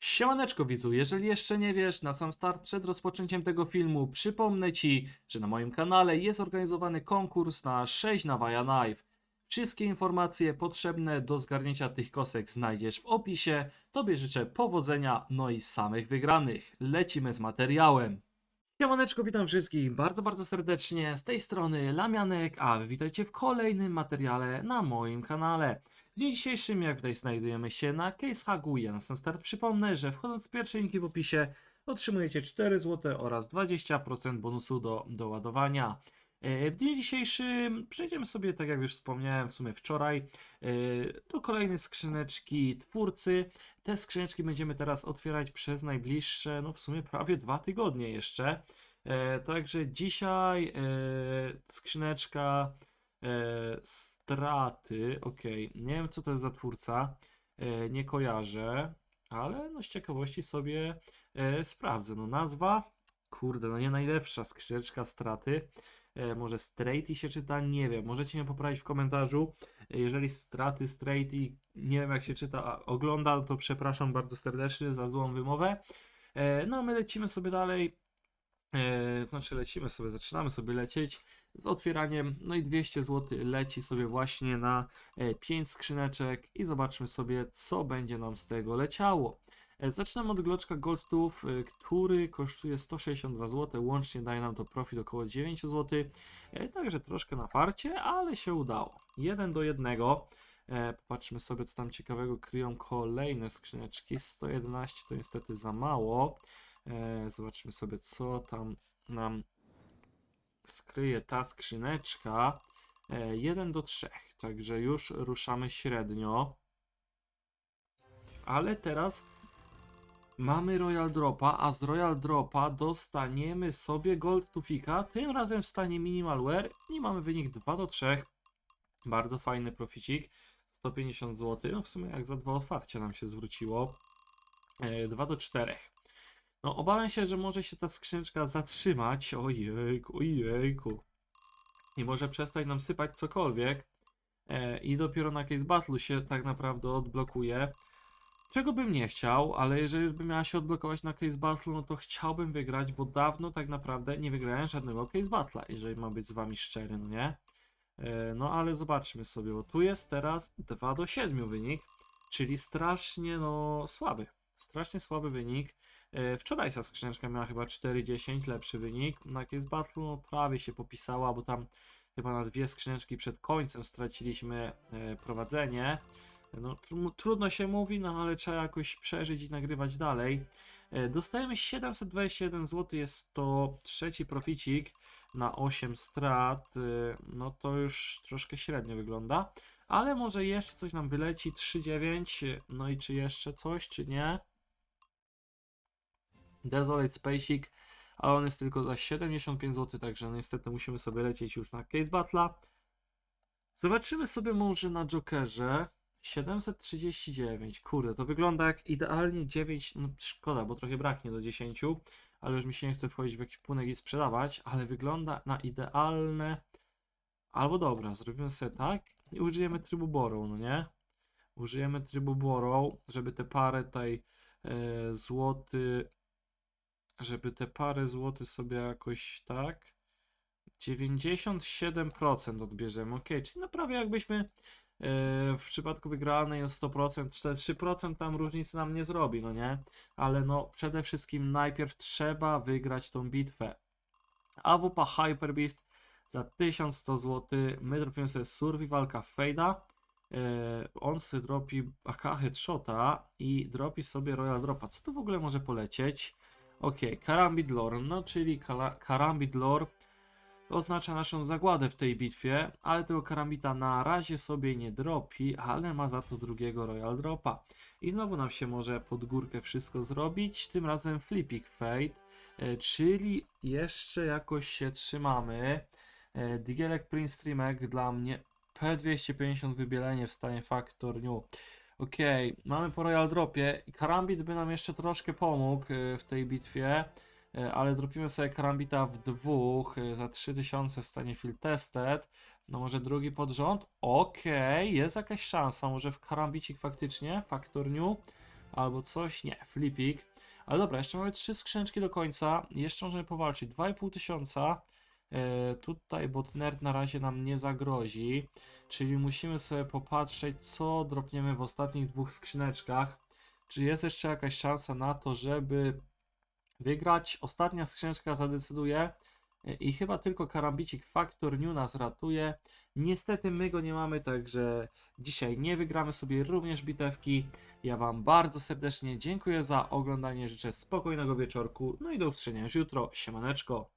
Siemaneczko widzu, jeżeli jeszcze nie wiesz, na sam start przed rozpoczęciem tego filmu przypomnę Ci, że na moim kanale jest organizowany konkurs na 6 na Vaja Knife. Wszystkie informacje potrzebne do zgarnięcia tych kosek znajdziesz w opisie. Tobie życzę powodzenia, no i samych wygranych. Lecimy z materiałem. Siemaneczko, witam wszystkich bardzo, bardzo serdecznie. Z tej strony Lamianek, a witajcie w kolejnym materiale na moim kanale. W dniu dzisiejszym, jak widać, znajdujemy się na Case Hagu. Ja na sam start przypomnę, że wchodząc w pierwsze linki w opisie otrzymujecie 4 zł oraz 20% bonusu do doładowania. E, W dniu dzisiejszym przejdziemy sobie, tak jak już wspomniałem w sumie wczoraj, e, do kolejnej skrzyneczki twórcy. Te skrzyneczki będziemy teraz otwierać przez najbliższe, no w sumie prawie dwa tygodnie jeszcze. E, Także dzisiaj skrzyneczka straty, ok, nie wiem co to jest za twórca, nie kojarzę, ale no z ciekawości sobie sprawdzę. No nazwa, kurde, no nie najlepsza skrzyneczka straty. E, może Straighty się czyta, nie wiem. Możecie mnie poprawić w komentarzu. E, Jeżeli straty Straighty, nie wiem jak się czyta, ogląda, to przepraszam bardzo serdecznie za złą wymowę. E, No, my lecimy sobie dalej. Znaczy, lecimy sobie, zaczynamy sobie lecieć z otwieraniem. No i 200 zł leci sobie właśnie na 5 skrzyneczek i zobaczmy sobie, co będzie nam z tego leciało. E, Zaczynam od gloczka Gold Tooth, y, który kosztuje 162 zł, łącznie daje nam to profit około 9 zł, E, także troszkę na farcie, ale się udało. 1 do 1. E, Popatrzmy sobie, co tam ciekawego kryją kolejne skrzyneczki. 111 to niestety za mało. E, Zobaczmy sobie, co tam nam skryje ta skrzyneczka. 1 do 3, także już ruszamy średnio. Ale teraz Mamy Royal Dropa, a z Royal Dropa dostaniemy sobie Gold Tufika, tym razem w stanie Minimalware i mamy wynik 2 do 3. Bardzo fajny proficik, 150 zł, no w sumie jak za dwa otwarcia nam się zwróciło. E, 2 do 4. No obawiam się, że może się ta skrzyneczka zatrzymać, ojejku, ojejku. I może przestać nam sypać cokolwiek. E, I dopiero na Case Battle się tak naprawdę odblokuje. Czego bym nie chciał, ale jeżeli już by miała się odblokować na Case Battle, no to chciałbym wygrać, bo dawno tak naprawdę nie wygrałem żadnego Case Battle'a, jeżeli mam być z wami szczery, no nie? E, No ale zobaczmy sobie, bo tu jest teraz 2 do 7 wynik, czyli strasznie no słaby. Strasznie słaby wynik. E, Wczoraj skrzyneczka miała chyba 4-10, lepszy wynik. Na Case Battle no prawie się popisała, bo tam chyba na dwie skrzyneczki przed końcem straciliśmy e, prowadzenie. No, tru- trudno się mówi, no ale trzeba jakoś przeżyć i nagrywać dalej. E, Dostajemy 721 zł, jest to trzeci proficik na 8 strat. e, No to już troszkę średnio wygląda, ale może jeszcze coś nam wyleci. 3,9. e, No i czy jeszcze coś, czy nie? Desolate Spacek, ale on jest tylko za 75 zł, także no niestety musimy sobie lecieć już na Case Battle'a. Zobaczymy sobie może na Jokerze. 739, kurde, to wygląda jak idealnie 9, no szkoda, bo trochę braknie do 10, ale już mi się nie chce wchodzić w ekwipunek i sprzedawać, ale wygląda na idealne, albo dobra, zrobimy sobie tak i użyjemy trybu Borrow, no nie? Użyjemy trybu Borrow, żeby te parę tutaj e, złoty, żeby te parę złoty sobie jakoś tak, 97% odbierzemy, ok, czyli no prawie jakbyśmy w przypadku wygranej jest 100%, 3% tam różnicy nam nie zrobi, no nie? Ale no przede wszystkim najpierw trzeba wygrać tą bitwę. AWP Hyper Beast za 1100 zł, my dropimy sobie Survivalka Fade'a, e, on sobie dropi AK Headshota i dropi sobie Royal Dropa. Co tu w ogóle może polecieć? Ok, Karambit Lore, no czyli Karambit Lore oznacza naszą zagładę w tej bitwie, ale tego karambita na razie sobie nie dropi, ale ma za to drugiego Royal Dropa. I znowu nam się może pod górkę wszystko zrobić, tym razem Flipping Fate, e, czyli jeszcze jakoś się trzymamy. E, Digielek Prince Streamek dla mnie P250 wybielenie w stanie Factor New. Okej, mamy po Royal Dropie i Karambit by nam jeszcze troszkę pomógł e, w tej bitwie. E, ale dropimy sobie karambita w dwóch e, za 3000 w stanie field tested. No może drugi pod rząd? Okej, jest jakaś szansa, może w karambicik faktycznie, Factor New. albo coś. Nie, flipik. Ale dobra, jeszcze mamy trzy skrzyneczki do końca. Jeszcze możemy powalczyć. 2,5 tysiąca. E, tutaj botnerd na razie nam nie zagrozi. Czyli musimy sobie popatrzeć, co dropniemy w ostatnich dwóch skrzyneczkach. Czy jest jeszcze jakaś szansa na to, żeby wygrać? Ostatnia skrzyneczka zadecyduje. I chyba tylko karambicik Factor New nas ratuje. Niestety my go nie mamy, także dzisiaj nie wygramy sobie również bitewki. Ja Wam bardzo serdecznie dziękuję za oglądanie. Życzę spokojnego wieczorku. No i do usłyszenia już jutro. Siemaneczko.